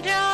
crocodile.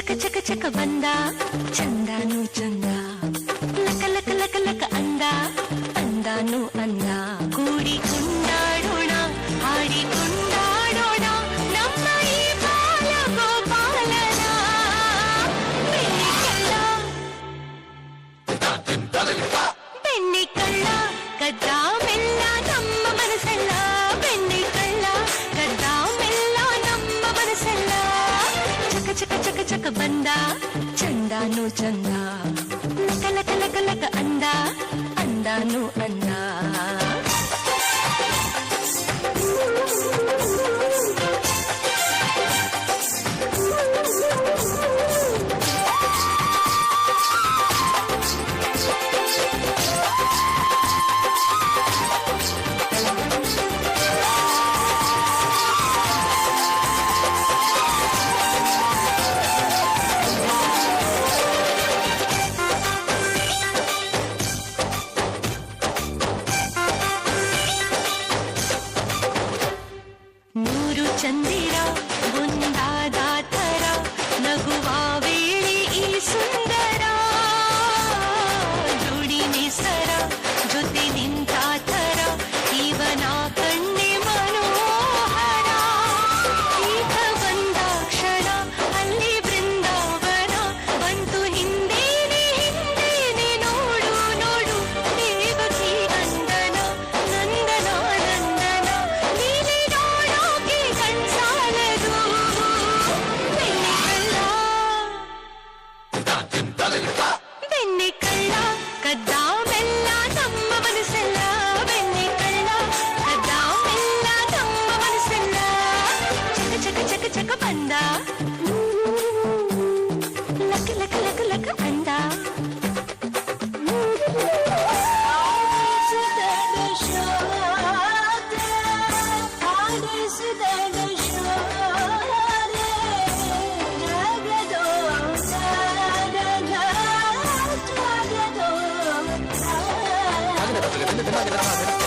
చక చక చక బందా చందాను చందా. అందా చందాను చందా. లక లక లక లక అందా అందాను అందా. चंदीरा बुन 这个真的真的真的真的